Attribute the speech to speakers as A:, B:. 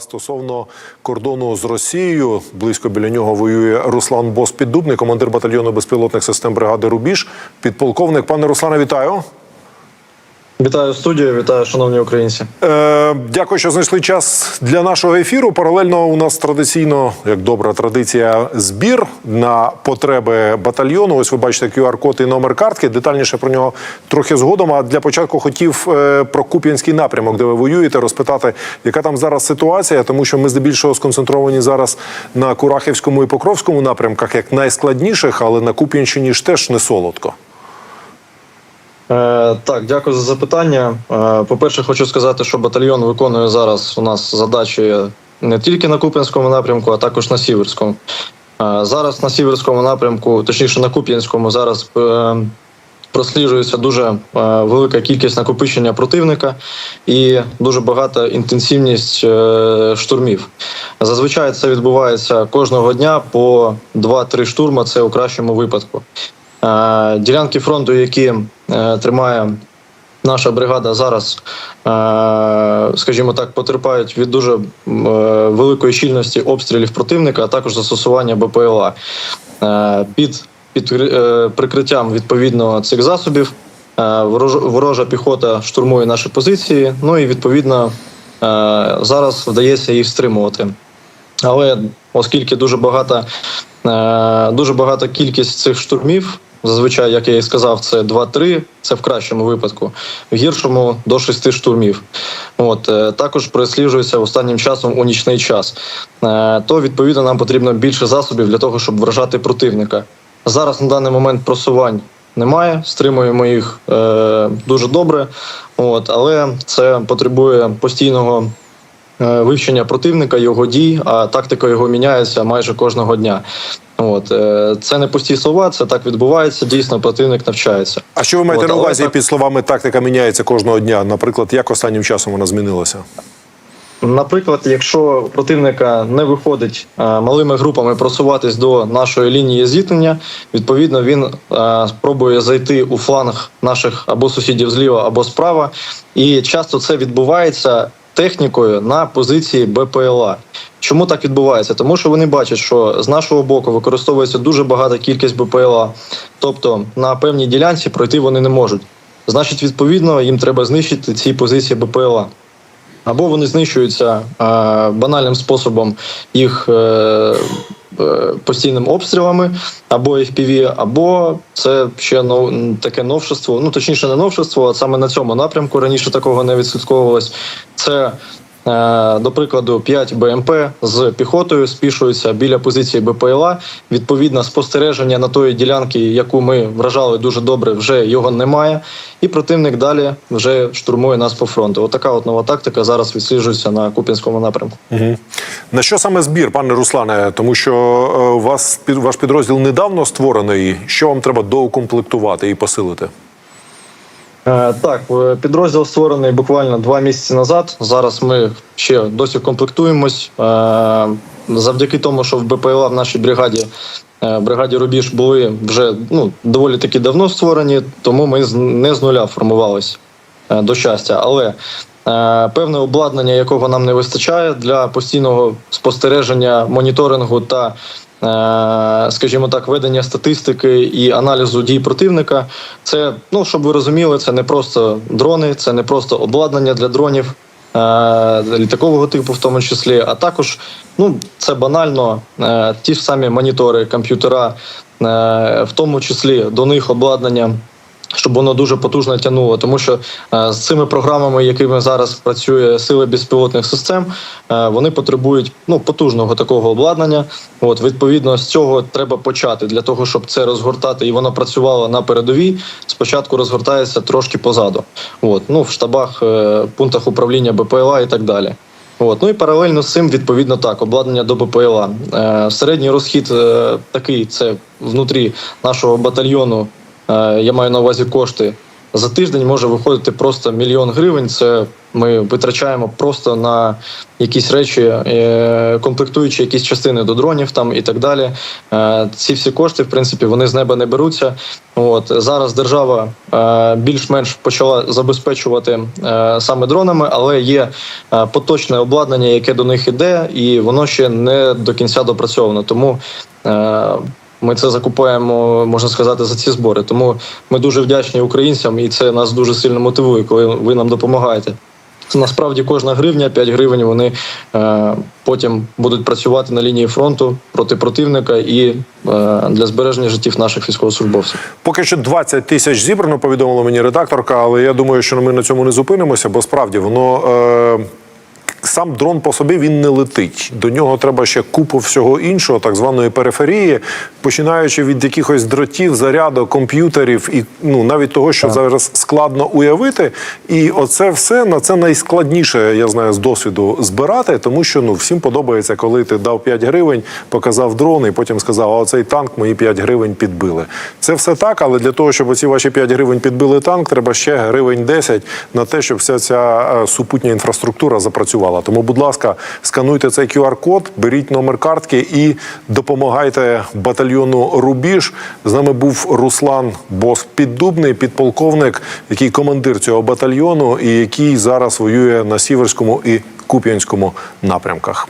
A: стосовно кордону з Росією. Близько біля нього воює Руслан Бос Піддубний, командир батальйону безпілотних систем бригади Рубіж. Підполковник, пане Руслане, вітаю.
B: Вітаю студію, вітаю, шановні українці.
A: Е, дякую, що знайшли час для нашого ефіру. Паралельно у нас традиційно, як добра традиція, збір на потреби батальйону. Ось ви бачите QR-код і номер картки. Детальніше про нього трохи згодом. А для початку хотів е, про Куп'янський напрямок, де ви воюєте, розпитати, яка там зараз ситуація, тому що ми здебільшого сконцентровані зараз на Курахівському і Покровському напрямках, як найскладніших, але на Куп'янщині ж теж не солодко.
B: Е, так, дякую за запитання. Е, по-перше, хочу сказати, що батальйон виконує зараз у нас задачі не тільки на Куп'янському напрямку, а також на Сіверському. Е, зараз на Сіверському напрямку, точніше на Куп'янському, зараз просліджується дуже велика кількість накопичення противника і дуже багата інтенсивність штурмів. Зазвичай це відбувається кожного дня по 2-3 штурма. Це у кращому випадку. Е, Ділянки фронту, які е, тримає наша бригада зараз, е, скажімо так, потерпають від дуже великої щільності обстрілів противника, а також застосування БПЛА. Під, під прикриттям відповідно цих засобів ворожа піхота штурмує наші позиції. Ну і відповідно зараз вдається їх стримувати. Але оскільки дуже багата, дуже багата кількість цих штурмів, зазвичай, як я і сказав, це 2-3, це в кращому випадку, в гіршому до 6 штурмів. От е, також пересліджується останнім часом у нічний час. Е, То відповідно нам потрібно більше засобів для того, щоб вражати противника. Зараз на даний момент просувань немає, стримуємо їх е, дуже добре. От, але це потребує постійного е, вивчення противника, його дій, а тактика його міняється майже кожного дня. От е, це не пусті слова, це так відбувається. Дійсно, противник навчається.
A: А що ви маєте
B: От,
A: на увазі
B: так-
A: під словами тактика міняється кожного дня? Наприклад, як останнім часом вона змінилася?
B: Наприклад, якщо противника не виходить е, малими групами просуватись до нашої лінії зіткнення, відповідно він е, спробує зайти у фланг наших або сусідів зліва, або справа. І часто це відбувається технікою на позиції БПЛА. Чому так відбувається? Тому що вони бачать, що з нашого боку використовується дуже багата кількість БПЛА, тобто на певній ділянці пройти вони не можуть. Значить, відповідно, їм треба знищити ці позиції БПЛА. Або вони знищуються е, банальним способом їх е, е, постійним обстрілами, або FPV, або це ще нов, таке новшество. Ну точніше, не новшество, а саме на цьому напрямку раніше такого не відслідковувалось. Це До прикладу, 5 БМП з піхотою спішуються біля позиції БПЛА. Відповідно, спостереження на тої ділянки, яку ми вражали дуже добре, вже його немає. І противник далі вже штурмує нас по фронту. Отака от нова тактика зараз відсліджується на Куп'янському напрямку.
A: Угу. На що саме збір, пане Руслане? Тому що е, вас ваш підрозділ недавно створений. Що вам треба доукомплектувати і посилити?
B: Е, Так, е, підрозділ створений буквально два місяці назад. Зараз ми ще досі комплектуємось. Е, Завдяки тому, що в БПЛА в нашій бригаді бригаді Рубіж були вже ну доволі таки давно створені, тому ми не з нуля формувалися до щастя. Але певне обладнання, якого нам не вистачає для постійного спостереження, моніторингу та, скажімо так, ведення статистики і аналізу дій противника. Це, ну щоб ви розуміли, це не просто дрони, це не просто обладнання для дронів. е, Літакового типу, в тому числі, а також ну це банально е, ті ж самі монітори, комп'ютера, е, в тому числі до них обладнання щоб воно дуже потужно тягнуло, тому що е, з цими програмами, якими зараз працює сили безпілотних систем, е, вони потребують ну потужного такого обладнання. От відповідно з цього треба почати для того, щоб це розгортати і воно працювало на передовій. Спочатку розгортається трошки позаду. От ну в штабах, е, пунктах управління БПЛА і так далі. От. Ну і паралельно з цим, відповідно, так, обладнання до БПЛА. Е, середній розхід е, такий: це внутрі нашого батальйону. Е, я маю на увазі кошти за тиждень може виходити просто мільйон гривень. Це ми витрачаємо просто на якісь речі, е, комплектуючи якісь частини до дронів там і так далі. Е, Ці всі кошти, в принципі, вони з неба не беруться. От зараз держава більш-менш почала забезпечувати саме дронами, але є поточне обладнання, яке до них іде, і воно ще не до кінця допрацьовано. Тому ми це закупаємо, можна сказати, за ці збори. Тому ми дуже вдячні українцям, і це нас дуже сильно мотивує, коли ви нам допомагаєте. Насправді кожна гривня, 5 гривень, вони е, потім будуть працювати на лінії фронту проти противника і е, для збереження життів наших військовослужбовців.
A: Поки що 20 тисяч зібрано, повідомила мені редакторка, але я думаю, що ми на цьому не зупинимося, бо справді воно. Е... Сам дрон по собі він не летить. До нього треба ще купу всього іншого, так званої периферії, починаючи від якихось дротів, заряду, комп'ютерів і ну навіть того, що зараз складно уявити. І оце все на це найскладніше, я знаю, з досвіду збирати, тому що ну всім подобається, коли ти дав 5 гривень, показав дрон і потім сказав, а оцей танк мої 5 гривень підбили. Це все так, але для того, щоб оці ваші 5 гривень підбили танк, треба ще гривень 10 на те, щоб вся ця е, супутня інфраструктура запрацювала. Тому, будь ласка, скануйте цей QR-код, беріть номер картки і допомагайте батальйону Рубіж. З нами був Руслан Бос Піддубний, підполковник, який командир цього батальйону і який зараз воює на Сіверському і Куп'янському напрямках.